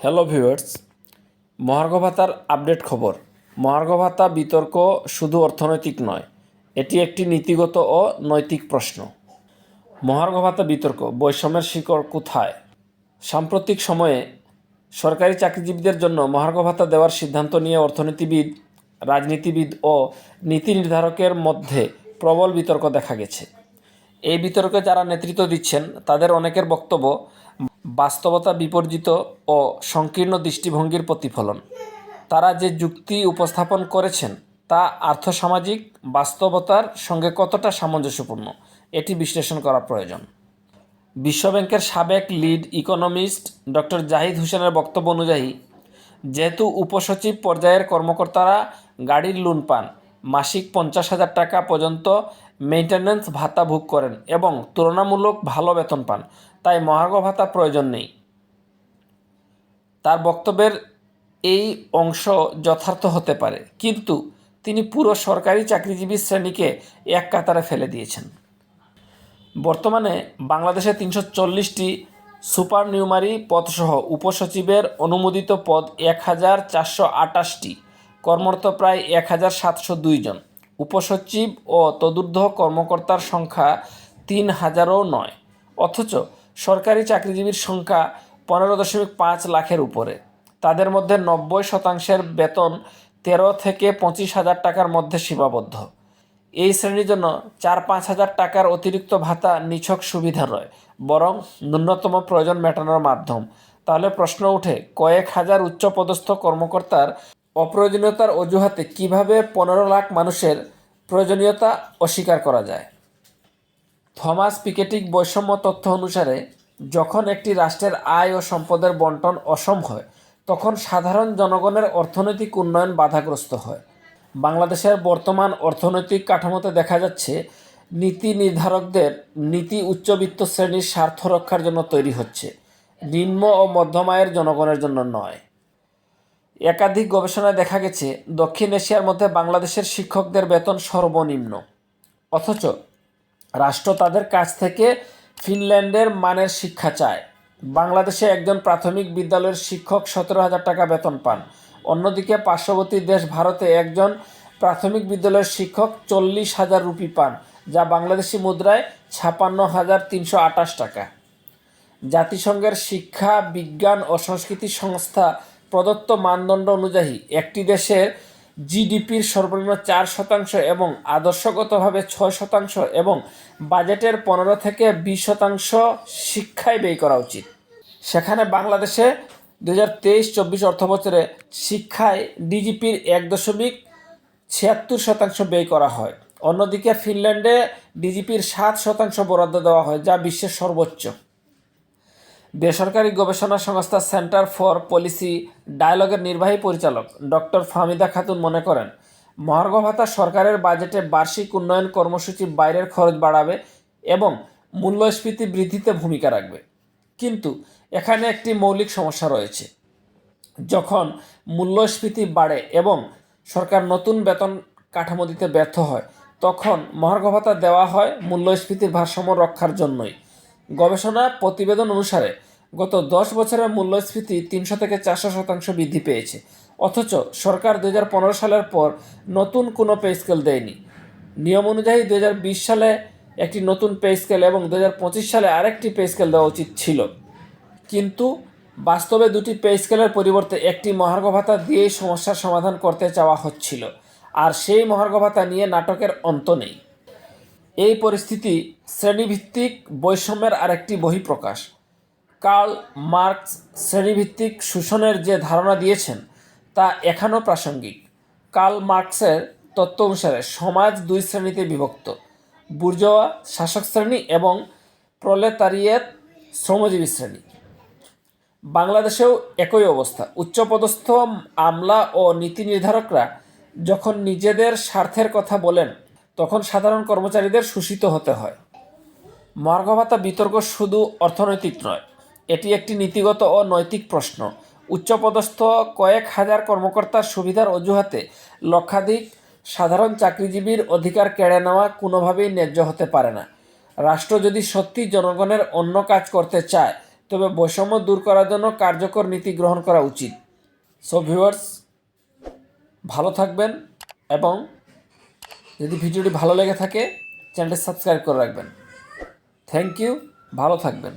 Hello viewers মহার্ঘ ভাতার update খবর। মহার্ঘ ভাতা বিতর্ক শুধু অর্থনৈতিক নয়, এটি একটি নীতিগত ও নৈতিক প্রশ্ন। মহার্ঘ ভাতা বিতর্ক, বৈষম্যের শিকড় কোথায়? সাম্প্রতিক সময়ে সরকারি চাকরিজীবীদের জন্য মহার্ঘ ভাতা দেওয়ার সিদ্ধান্ত নিয়ে অর্থনীতিবিদ, রাজনীতিবিদ ও নীতি নির্ধারকের মধ্যে প্রবল বিতর্ক দেখা গেছে। এই বিতর্কে যারা নেতৃত্ব দিচ্ছেন, তাদের অনেকের বক্তব্য বাস্তবতা বিপর্জিত ও সংকীর্ণ দৃষ্টিভঙ্গির প্রতিফলন। তারা যে যুক্তি উপস্থাপন করেছেন, তা আর্থসামাজিক বাস্তবতার সঙ্গে কতটা সামঞ্জস্যপূর্ণ, এটি বিশ্লেষণ করা প্রয়োজন। বিশ্বব্যাংকের সাবেক লিড ইকোনমিস্ট ডক্টর জাহিদ হোসেনের বক্তব্য অনুযায়ী, যেহেতু উপসচিব পর্যায়ের কর্মকর্তারা গাড়ির লোন পান, মাসিক পঞ্চাশ হাজার টাকা পর্যন্ত মেইনটেন্যান্স ভাতা ভোগ করেন এবং তুলনামূলক ভালো বেতন পান তাই মহার্ঘ ভাতা প্রয়োজন নেই। তার বক্তব্যের এই অংশ যথার্থ হতে পারে, কিন্তু তিনি পুরো সরকারি চাকরিজীবী শ্রেণীকে এক কাতারে ফেলে দিয়েছেন। বর্তমানে বাংলাদেশে তিনশো চল্লিশটি সুপার নিউমারি পদসহ উপসচিবের অনুমোদিত পদ এক হাজার চারশো আটাশটি, কর্মরত প্রায় এক হাজার সাতশো দুইজন উপসচিব ও তদূর্ধ্ব কর্মকর্তার সংখ্যা তিন হাজারও নয়, অথচ সরকারি চাকরিজীবীর সংখ্যা পনেরো দশমিক পাঁচ লাখের উপরে। তাদের মধ্যে নব্বই শতাংশের বেতন তেরো থেকে পঁচিশ হাজার টাকার মধ্যে সীমাবদ্ধ। এই শ্রেণির জন্য চার পাঁচ হাজার টাকার অতিরিক্ত ভাতা নিছক সুবিধা নয়, বরং ন্যূনতম প্রয়োজন মেটানোর মাধ্যম। তাহলে প্রশ্ন ওঠে, কয়েক হাজার উচ্চপদস্থ কর্মকর্তার অপ্রয়োজনীয়তার অজুহাতে কীভাবে পনেরো লাখ মানুষের প্রয়োজনীয়তা অস্বীকার করা যায়? থমাস পিকেটিক বৈষম্য তথ্য অনুসারে, যখন একটি রাষ্ট্রের আয় ও সম্পদের বন্টন অসম হয়, তখন সাধারণ জনগণের অর্থনৈতিক উন্নয়ন বাধাগ্রস্ত হয়। বাংলাদেশের বর্তমান অর্থনৈতিক কাঠামোতে দেখা যাচ্ছে, নীতি নির্ধারকদের নীতি উচ্চবিত্ত শ্রেণির স্বার্থ রক্ষার জন্য তৈরি হচ্ছে, নিম্ন ও মধ্যম আয়ের জনগণের জন্য নয়। একাধিক গবেষণায় দেখা গেছে, দক্ষিণ এশিয়ার মধ্যে বাংলাদেশের শিক্ষকদের বেতন সর্বনিম্ন। অথচ রাষ্ট্র তাদের কাছ থেকে ফিনল্যান্ডের মানের শিক্ষা চায়। বাংলাদেশে একজন প্রাথমিক বিদ্যালয়ের শিক্ষক সতেরো হাজার টাকা বেতন পান। অন্যদিকে পার্শ্ববর্তী দেশ ভারতে একজন প্রাথমিক বিদ্যালয়ের শিক্ষক চল্লিশ হাজার রুপি পান, যা বাংলাদেশি মুদ্রায় ছাপান্ন হাজার তিনশো আটাশ টাকা। জাতিসংঘের শিক্ষা, বিজ্ঞান ও সংস্কৃতি সংস্থা প্রদত্ত মানদণ্ড অনুযায়ী একটি দেশের জিডিপির সর্বনিম্ন চার শতাংশ এবং আদর্শগতভাবে ছয় শতাংশ এবং বাজেটের পনেরো থেকে বিশ শতাংশ শিক্ষায় ব্যয় করা উচিত। সেখানে বাংলাদেশে দু হাজার তেইশ চব্বিশ অর্থবছরে শিক্ষায় ডিজিপির এক দশমিক ছিয়াত্তর শতাংশ ব্যয় করা হয়। অন্যদিকে ফিনল্যান্ডে ডিজিপির সাত শতাংশ বরাদ্দ দেওয়া হয়, যা বিশ্বের সর্বোচ্চ। বেসরকারি গবেষণা সংস্থা সেন্টার ফর পলিসি ডায়ালগের নির্বাহী পরিচালক ডক্টর ফাহমিদা খাতুন মনে করেন, মহার্ঘ ভাতা সরকারের বাজেটে বার্ষিক উন্নয়ন কর্মসূচি বাইরের খরচ বাড়াবে এবং মূল্যস্ফীতি বৃদ্ধিতে ভূমিকা রাখবে। কিন্তু এখানে একটি মৌলিক সমস্যা রয়েছে। যখন মূল্যস্ফীতি বাড়ে এবং সরকার নতুন বেতন কাঠামো দিতে ব্যর্থ হয়, তখন মহার্ঘ ভাতা দেওয়া হয় মূল্যস্ফীতির ভারসাম্য রক্ষার জন্যই। গবেষণা প্রতিবেদন অনুসারে গত দশ বছরের মূল্যস্ফীতি তিনশো থেকে চারশো শতাংশ বৃদ্ধি পেয়েছে। অথচ সরকার দু হাজার পনেরো সালের পর নতুন কোনো পে স্কেল দেয়নি। নিয়ম অনুযায়ী দুই হাজার বিশ সালে একটি নতুন পে স্কেল এবং দু হাজার পঁচিশ সালে আরেকটি পে স্কেল দেওয়া উচিত ছিল। কিন্তু বাস্তবে দুটি পে স্কেলের পরিবর্তে একটি মহার্ঘ ভাতা দিয়েই সমস্যার সমাধান করতে চাওয়া হচ্ছিল। আর সেই মহার্ঘ ভাতা নিয়ে নাটকের অন্ত নেই। এই পরিস্থিতি শ্রেণীভিত্তিক বৈষম্যের আরেকটি বহিঃপ্রকাশ। কার্ল মার্কস শ্রেণীভিত্তিক শোষণের যে ধারণা দিয়েছেন, তা এখনও প্রাসঙ্গিক। কার্ল মার্কসের তত্ত্ব অনুসারে সমাজ দুই শ্রেণীতে বিভক্ত, বুর্জোয়া শাসক শ্রেণি এবং প্রলেতারিয়েত শ্রমজীবী শ্রেণি। বাংলাদেশেও একই অবস্থা। উচ্চপদস্থ আমলা ও নীতি নির্ধারকরা যখন নিজেদের স্বার্থের কথা বলেন, তখন সাধারণ কর্মচারীদের শোষিত হতে হয়। মহার্ঘ ভাতা বিতর্ক শুধু অর্থনৈতিক নয় এটি একটি নীতিগত ও নৈতিক প্রশ্ন। উচ্চপদস্থ কয়েক হাজার কর্মকর্তার সুবিধার অজুহাতে লক্ষাধিক সাধারণ চাকরিজীবীর অধিকার কেড়ে নেওয়া কোনোভাবেই ন্যায্য হতে পারে না। রাষ্ট্র যদি সত্যি জনগণের অন্য কাজ করতে চায়, তবে বৈষম্য দূর করার জন্য কার্যকর নীতি গ্রহণ করা উচিত। সো ভিউয়ার্স ভালো থাকবেন এবং যদি ভিডিওটি ভালো লেগে থাকে, চ্যানেলটি সাবস্ক্রাইব করে রাখবেন। থ্যাংক ইউ ভালো থাকবেন।